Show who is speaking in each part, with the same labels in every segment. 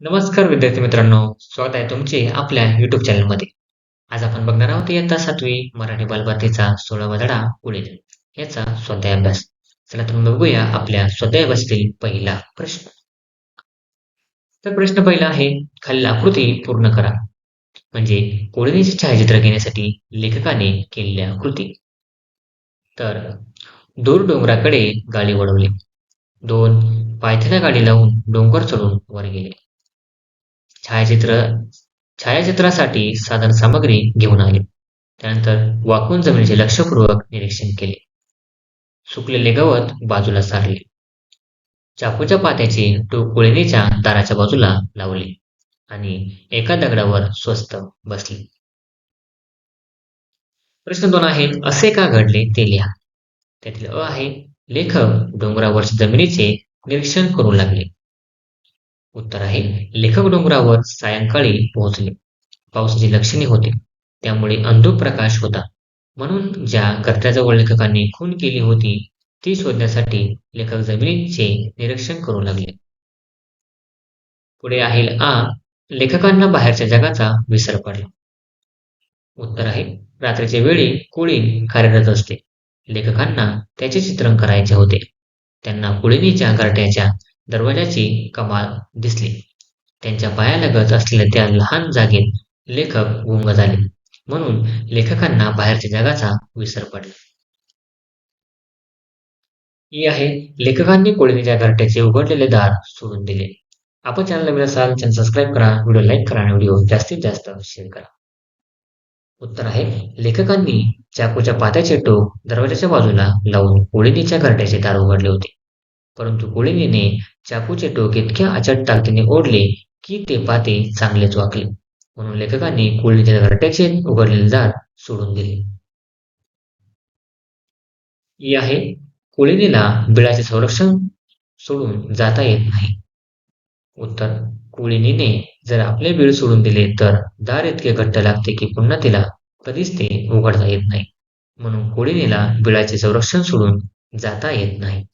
Speaker 1: नमस्कार विद्यार्थी मित्रांनो स्वागत आहे तुमचे आपल्या युट्यूब चॅनलमध्ये आज आपण बघणार आहोत इयत्ता सातवी मराठी बालभारतीचा सोळावा धडा पुढे. याचा स्वाध्याय अभ्यास. चला तर बघूया आपल्या स्वाध्याय अभ्यासातील पहिला प्रश्न. तर प्रश्न पहिला आहे खालील आकृती पूर्ण करा. म्हणजे कोळीचे छायाचित्र घेण्यासाठी लेखकाने केलेल्या कृती. तर दूर डोंगराकडे गाडी वळवली. दोन पायथ्याला गाडी लावून डोंगर चढून वर गेले. छायाचित्र छायाचित्रासाठी साधन सामग्री घेऊन आले. त्यानंतर वाकून जमिनीचे लक्षपूर्वक निरीक्षण केले. सुकलेले गवत बाजूला सारले. चाकूच्या पात्याचे टोक कोळिनीच्या दाराच्या बाजूला लावले आणि एका दगडावर स्वस्त बसले. प्रश्न दोन आहे असे का घडले ते लिहा. त्यातील अ आहे लेखक डोंगरावरच्या जमिनीचे निरीक्षण करू लागले. उत्तर आहे. लेखक डोंगरावर सायंकाळी पोहोचले. पावसाची लक्षणे होते. त्यामुळे अंधुक प्रकाश होता. म्हणून ज्या गर्त्याजवळ लेखकांनी खून केली होती ती शोधण्यासाठी लेखक जमिनीचे निरीक्षण करू लागले. पुढे आहे आ. लेखकांना बाहेरच्या जगाचा विसर पडला. उत्तर आहे. रात्रीच्या वेळी कुळी कार्यरत असते. लेखकांना त्याचे चित्रण करायचे होते. त्यांना कुळिनीच्या घरट्याच्या दरवाजाची कमाल दिसली. त्यांच्या पायालगत असलेल्या त्या लहान जागेत लेखक गुंग झाले. म्हणून लेखकांना बाहेरच्या जगाचा विसर पडला. ही आहे लेखकांनी कोळीच्या घरट्याचे उघडलेले दार सोडून दिले. आपण चॅनलला नवीन असाल चॅनल सबस्क्राईब करा व्हिडिओ लाईक करा आणि व्हिडिओ जास्तीत जास्त शेअर करा. उत्तर आहे लेखकांनी चाकूच्या पात्याचे टोक दरवाजाच्या बाजूला लावून कोळिनीच्या घरट्याचे दार उघडले होते. परंतु कोळिणीने चाकूचे टोक इतक्या अचट ताकदीने ओढले की ते पाते चांगलेच वाकले. म्हणून लेखकांनी कोळिणीच्या घरट्याचे उघडलेले दार सोडून दिले. ही आहे कोळिणीला बिळाचे संरक्षण सोडून जाता येत नाही. उत्तर कोळिणीने जर आपले बीळ सोडून दिले तर दार इतके घट्ट लागते की पुन्हा तिला कधीच ते उघडता येत नाही. म्हणून कोळिणीला बिळाचे संरक्षण सोडून जाता येत नाही.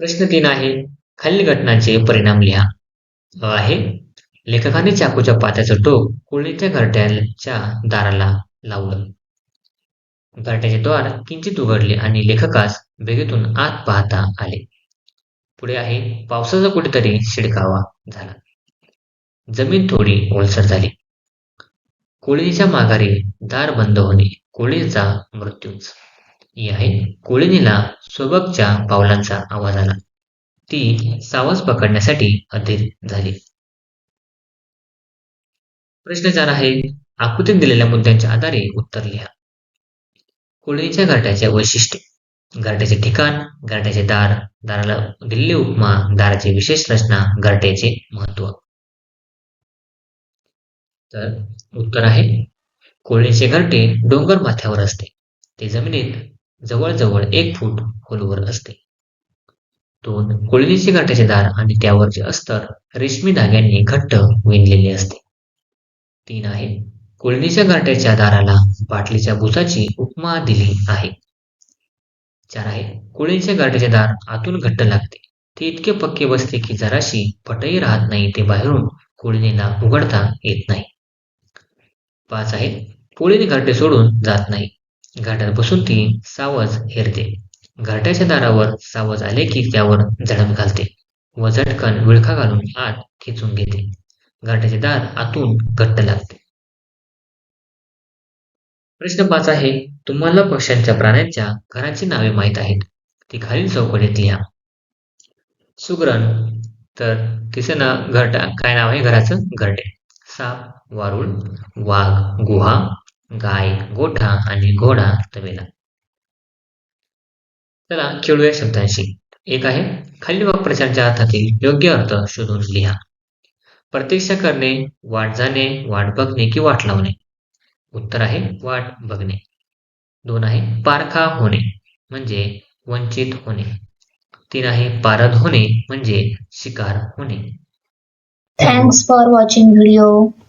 Speaker 1: प्रश्न तीन आहे खालील घटनांचे परिणाम लिहा. अ आहे लेखकाने चाकूच्या पात्याचं टोक कोळीच्या घरट्याच्या दाराला लावलं. घरट्याचे द्वार किंचित उघडले आणि लेखकास बेगेतून आत पाहता आले. पुढे आहे पावसाचा कुठेतरी शिडकावा झाला. जमीन थोडी ओलसर झाली. कोळीच्या माघारी दार बंद होणे कोळीचा मृत्यूच. आहे कोळिनीला सोबतच्या पावलांचा आवाज आला. ती सावज पकडण्यासाठी अधीर झाली. प्रश्न चार आहे आकृतीत दिलेल्या मुद्द्यांच्या आधारे उत्तर लिहा. कोळीच्या घरट्याचे वैशिष्ट्य घरट्याचे ठिकाण घरट्याचे दार दाराला दिल्ली उपमा दाराची विशेष रचना घरट्याचे महत्त्व तर उत्तर आहे कोळीचे घरटे डोंगर माथ्यावर असते. ते जमिनीत जवळजवळ एक फूट खोलवर असते. दोन कोळीचे घरट्याचे दार आणि त्यावरचे अस्तर रेशमी धाग्यांनी घट्ट विणलेले असते. तीन आहे कोळणीच्या घरट्याच्या दाराला बाटलीच्या भुसाची उपमा दिली आहे. चार आहे कोळीच्या घरट्याचे दार आतून घट्ट लागते. ते इतके पक्के बसते की जराशी फटही राहत नाही ते बाहेरून कोळीनीला उघडता येत नाही. पाच आहे कोळीने घाटे सोडून जात नाही. घाटात बसून ती सावज हेरते. घाटाच्या दारावर सावज आले की त्यावर झडप घालते व झटकन विळखा घालून आत खेचून घेते. घाटाचे दार आतून घट्ट लागते. प्रश्न पाच आहे तुम्हाला पक्ष्यांच्या प्राण्यांच्या घरांची नावे माहीत आहेत. ती खालील चौकटीत लिहा. सुगरण तर तिचं ना घरटा काय नाव आहे? घराचं? घरटे. साप वारुळ वाघ गुहा गाय गोठा आणि घोडा तबेला. चला खेळूया शब्दांशी. एक आहे खाली वाक्प्रचारच्या अर्थातील योग्य अर्थ शोधून लिहा. प्रतीक्षा करणे वाट जाणे वाट बघणे की वाट लावणे. उत्तर आहे वाट बघणे. दोन आहे पारखा होणे म्हणजे वंचित होणे. तीन आहे पारद होणे म्हणजे शिकार होणे.
Speaker 2: Thanks for watching video